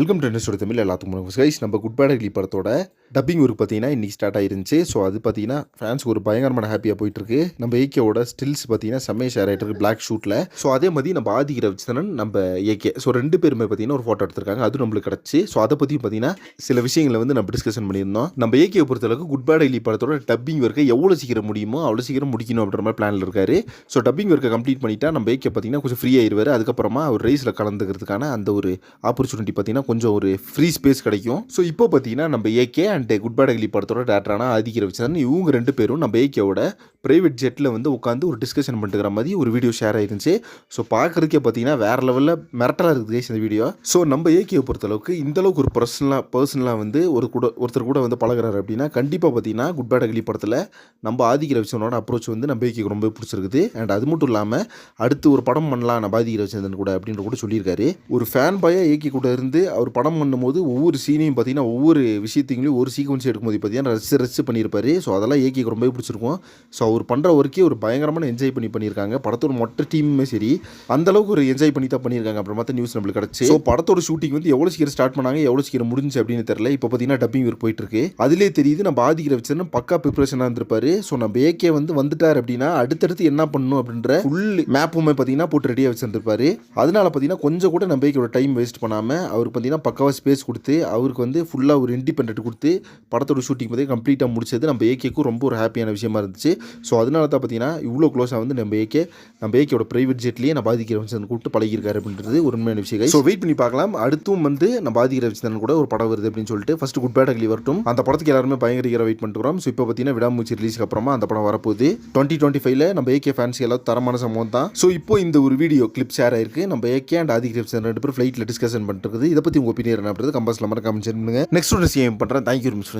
Welcome to industry Tamil எல்லாத்துக்கும் guys நம்ம good bad ugly படத்தோட டப்பிங் ஒர்க் பார்த்தீங்கன்னா இன்றைக்கி ஸ்டார்ட் ஆயிருந்துச்சு. ஸோ அது பார்த்தீங்கன்னா ஃபேன்ஸுக்கு ஒரு பயங்கரமான ஹாப்பியாக போயிட்டுருக்கு. நம்ம ஏகேவோட ஸ்டில்ஸ் பார்த்தீங்கன்னா செம்மையை ஷேர் ஆகிட்டு இருக்கு பிளாக் ஷூட்டில் ஸோ அதே மாதிரி நம்ம ஆதிகிர ரவிச்சந்திரன் நம்ம ஏகே ஸோ ரெண்டு பேருமே பார்த்தீங்கன்னா ஒரு ஃபோட்டோ எடுத்திருக்காங்க. அது நம்மளுக்கு கிடச்சி. ஸோ அதை பற்றி பார்த்தீங்கன்னா சில விஷயங்களை வந்து நம்ம டிஸ்கஷன் பண்ணியிருந்தோம். நம்ம ஏகே பொறுத்தளவுக்கு குட் பேட் அக்லி படத்தோட டப்பிங் ஒர்க்கை எவ்வளோ சீக்கிரம் முடியுமோ அவ்வளோ சீக்கிரம் முடிக்கணும் அப்படின்ற மாதிரி பிளானில் இருக்காரு. ஸோ டப்பிங் ஒர்க்கை கம்ப்ளீட் பண்ணிட்டா நம்ம ஏகே பார்த்தீங்கன்னா கொஞ்சம் ஃப்ரீ ஆயிடுவார் அதுக்கப்புறமா அவர் ரேஸில் கலந்துக்கிறதுக்கான அந்த ஒரு ஆப்பர்ச்சுனிட்டி பார்த்தீங்கன்னா கொஞ்சம் ஒரு ஃப்ரீ ஸ்பேஸ் கிடைக்கும். ஸோ இப்போ பார்த்தீங்கன்னா நம்ம AK and good bad ugly படத்தோட டேரக்டரான ஆதிக்க ரவிச்சந்திரன். இவங்க ரெண்டு பேரும் நம்ம ஏகேவோட பிரைவேட் ஜெட்டில் வந்து உட்காந்து ஒரு டிஸ்கஷன் பண்ணிட்டுக்கிற மாதிரி ஒரு வீடியோ ஷேர் ஆயிருந்துச்சு. ஸோ பார்க்குறதுக்கே பார்த்தீங்கன்னா வேறு லெவலில் மிரட்டலாக இருக்குது இந்த வீடியோ ஸோ நம்ம ஏகேவை பொறுத்தளவுக்கு இந்தளவுக்கு ஒரு பர்சனலாக பர்சனலாக வந்து ஒரு கூட ஒருத்தர் கூட வந்து பழகுறாரு அப்படின்னா கண்டிப்பாக பார்த்தீங்கன்னா குட் பேட் அக்லி படத்தில் நம்ம ஆதிக்க வச்சனோட அப்ரோச் வந்து நம்ம ஏகேக்கு ரொம்ப பிடிச்சிருக்குது. அண்ட் அது மட்டும் இல்லாமல் அடுத்து ஒரு படம் பண்ணலாம் நம்ம ஆதிக்க ரவிச்சந்திரன் கூட அப்படின்ற கூட சொல்லியிருக்காரு. ஒரு ஃபேன் பாயாக ஏகே கூட இருந்து அவர் படம் பண்ணும்போது ஒவ்வொரு சீனையும் பார்த்தீங்கன்னா ஒவ்வொரு விஷயத்தையும் ஒரு சீக்வன்ஸ் எடுக்கும்போது பார்த்தீங்கன்னா ரசிச்சு ரசிச்சு பண்ணியிருப்பாரு. ஸோ அதெல்லாம் ஏகேக்கு ரொம்ப பிடிச்சிருக்கும். ஸோ அவர் பண்ணுற ஒர்க்கே ஒரு பயங்கரமான என்ஜாய் பண்ணி பண்ணியிருக்காங்க. படத்தோட மொத்த டீமுமே சரி அந்த அளவுக்கு ஒரு என்ஜாய் பண்ணி தான் பண்ணியிருக்காங்க. அப்புறம் மற்ற நியூஸ் நம்மளுக்கு கிடச்சி. ஸோ படத்தோட ஷூட்டிங் வந்து எவ்வளோ சீக்கிரம் ஸ்டார்ட் பண்ணாங்க எவ்வளோ சீக்கிரம் முடிஞ்சு அப்படின்னு தெரியல. இப்போ பார்த்தீங்கன்னா டப்பிங் ஒர்க் போயிட்டு இருக்கு அதிலே தெரியுது நம்ம ஆதிக்கிற வச்சிருந்தா பக்கா ப்ரிப்பரேஷனாக இருந்திருப்பாரு. ஸோ நம்ம ஏகே வந்து வந்துட்டார் அப்படின்னா அடுத்தடுத்து என்ன பண்ணணும் அப்படின்ற ஃபுல் மேப்புமே பார்த்தீங்கன்னா போட்டு ரெடியாக வச்சிருந்திருப்பாரு. அதனால பார்த்தீங்கன்னா கொஞ்சம் கூட நம்ம ஏகேவோட டைம் வேஸ்ட் பண்ணாமல் அவருக்கு பார்த்தீங்கன்னா பக்காவாக ஸ்பேஸ் கொடுத்து அவருக்கு வந்து ஃபுல்லாக ஒரு இண்டிபெண்ட் கொடுத்து படத்தோட ஷூட்டிங் பார்த்தீங்கன்னா கம்ப்ளீட்டாக முடிச்சது. நம்ம ஏகேக்கும் ரொம்ப ஒரு ஹாப்பியான விஷயமா இருந்துச்சு. ஸோ அதனால தான் பார்த்தீங்கன்னா இவ்வளோ க்ளோஸாக வந்து நம்ம ஏகே நம்ம ஏகேயோட ப்ரைவேட் ஜெட்லேயே நான் பாதிக்கிற வச்சந்தன் கூப்பிட்டு பழகிருக்காரு அப்படின்றது ஒரு உண்மையான விஷயம் ஸோ வெயிட் பண்ணி பார்க்கலாம். அடுத்தும் வந்து நம்ம பாதிக்கிற வச்சந்தன் கூட ஒரு படம் வருது அப்படின்னு சொல்லிட்டு ஃபஸ்ட்டு குட் பேட் அக்லி வரட்டும். அந்த படத்துக்கு எல்லாருமே பயங்கர வெயிட் பண்ணுறோம் ஸோ இப்போ பார்த்தீங்கன்னா விடாமூச்சி ரிலீஸ்க்கு அப்புறமா அந்த படம் வரப்போகுது. டுவெண்ட்டி டுவெண்ட்டி ஃபைவ்ல நம்ம ஏகே ஃபேன்ஸ் எல்லாம் தரமான சம்பவம் தான். ஸோ இப்போ இந்த ஒரு வீடியோ கிளிப் ஷேர் ஆயிருக்கு. நம்ம ஏகே அண்ட் ஆதி கிரிப்ஸ் ரெண்டு பேரும் ஃப்ளைட்டில் டிஸ்கஷன் பண்ணுறது இதை பற்றி உங்கள் ஒப்பீனியன் என்ன அப்படின்றது கம்பஸ்ல மாதிரி கமெண்ட் பண்ணுங்க. நெக்ஸ்ட் ஒரு சேம் பண்ணுறேன் தேங்க்யூ Юрмус